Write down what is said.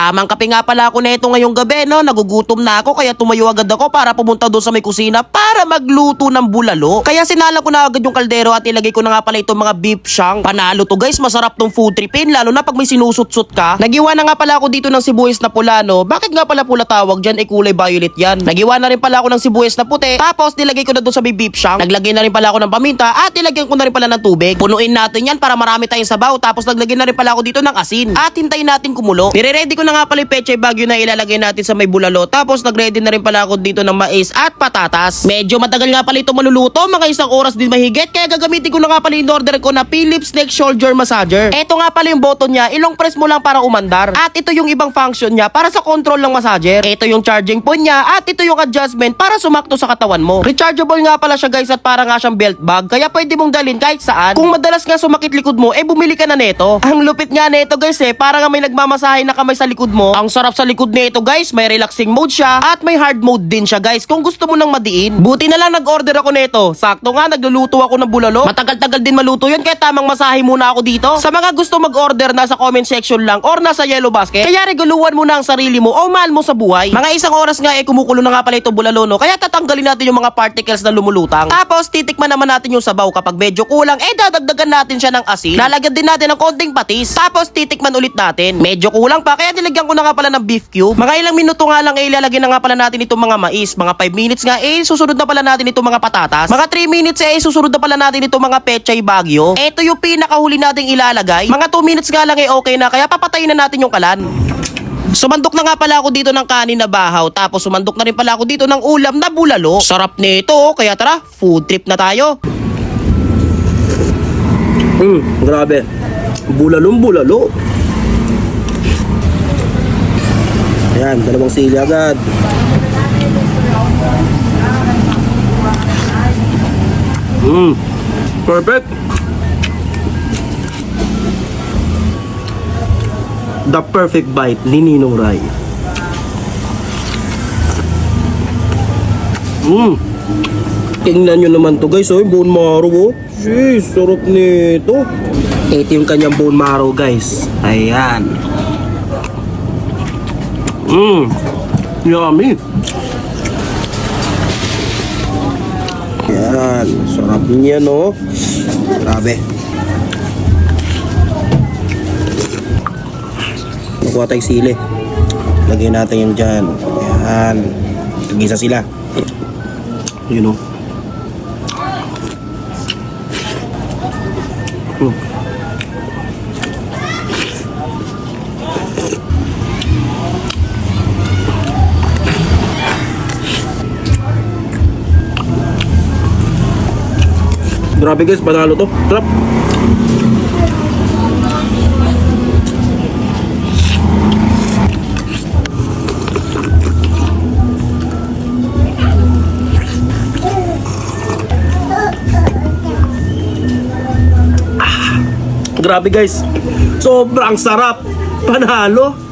Tamang kape nga pala ako neto ngayong gabi, no? Nagugutom na ako kaya tumayo agad ako para pumunta doon sa may kusina para magluto ng bulalo. Kaya sinala ko na agad yung kaldero at ilagay ko na nga pala itong mga beef shank. Panalo to guys, masarap tong food tripin lalo na pag may sinusut-sut ka. Nagiwa na nga pala ako dito ng sibuyas na pula, no? Bakit nga pala pula tawag dyan? Eh kulay violet yan. Nagiwa na rin pala ako ng sibuyas na puti. Tapos nilagay ko na doon sa may beef shank. Naglagay na rin pala ako ng paminta at ilagyan ko na rin pala ng tubig. Punuin natin yan para marami tayong sabaw. Tapos naglagay na rin pala ako dito ng asin. At hintayin natin kumulo. Nire-ready ko na nga pala yung peche bagyo na ilalagay natin sa may bulalo. Tapos nag-ready na rin pala ako dito ng mais at patatas. Medyo matagal nga pala ito maluluto. Mga isang oras din mahigit. Kaya gagamitin ko na nga pala yung order ko na Philips Neck Shoulder Massager. Ito nga pala yung button niya. Ilong press mo lang para umandar. At ito yung ibang function niya para sa control ng massager. Ito yung charging point niya at ito yung adjustment para sumakto sa katawan mo. Rechargeable nga pala siya guys at para nga siyang belt bag. Kaya pwede mong dalhin kahit saan. Kung madalas nga sumakit likod mo, eh bumili ka na neto. Ang lupit nga neto guys eh, para nga may nagmamasahe na kamay sa likod mo. Ang sarap sa likod neto guys, may relaxing mode siya at may hard mode din siya guys kung gusto mo nang madiin. Buti na lang nag-order ako neto. Sakto nga, nagluluto ako ng bulalo. Matagal-tagal din maluto yun kaya tamang masahe muna ako dito. Sa mga gusto mag-order, nasa comment section lang or nasa yellow basket. Kaya reguluhan mo na ang sarili mo o mahal mo sa buhay. Mga isang oras nga eh kumukulo na nga pala ito bulalo no. Kaya tatanggalin natin yung mga particles na lumulutang. Tapos titikman naman natin yung sabaw kapag medyo kulang eh dadagdagan natin siya ng asin. Lalagyan din natin ng konting patis. Tapos titikman ulit natin. Medyo kulang pa kaya nilagyan ko na nga pala ng beef cube. Mga ilang minuto nga lang eh ilalagyan na nga pala natin itong mga mais. Mga 5 minutes nga eh susunod na pala natin itong mga patatas. Mga 3 minutes eh susunod na pala natin itong mga pechay bagyo. Ito yung pinakahuli nating ilalagay. Mga 2 minutes nga lang eh okay na kaya papatayin na natin yung kalan. Sumandok na nga pala ako dito ng kanin na bahaw tapos sumandok na rin pala ako dito ng ulam na bulalo. Sarap nito oh. kaya tara, food trip na tayo. Hmm, grabe. Bulalong bulalo. Ayan, dalawang sili agad. Hmm, perfect. The perfect bite ni Ninong Rai. Hmm. Tingnan nyo naman to guys, oh, bone marrow oh. Jeez, sarap nito. Ito yung kanyang bone marrow guys. Ayan. Mmm. Yummy. Yan, sarap niya no. Grabe. Nakuha tayong sili. Lagyan natin yun dyan. Yan. Tagisa sila. Yun o. Mm. Grabe guys, panalo to. Sarap. Grabe guys. Sobrang sarap. Panalo.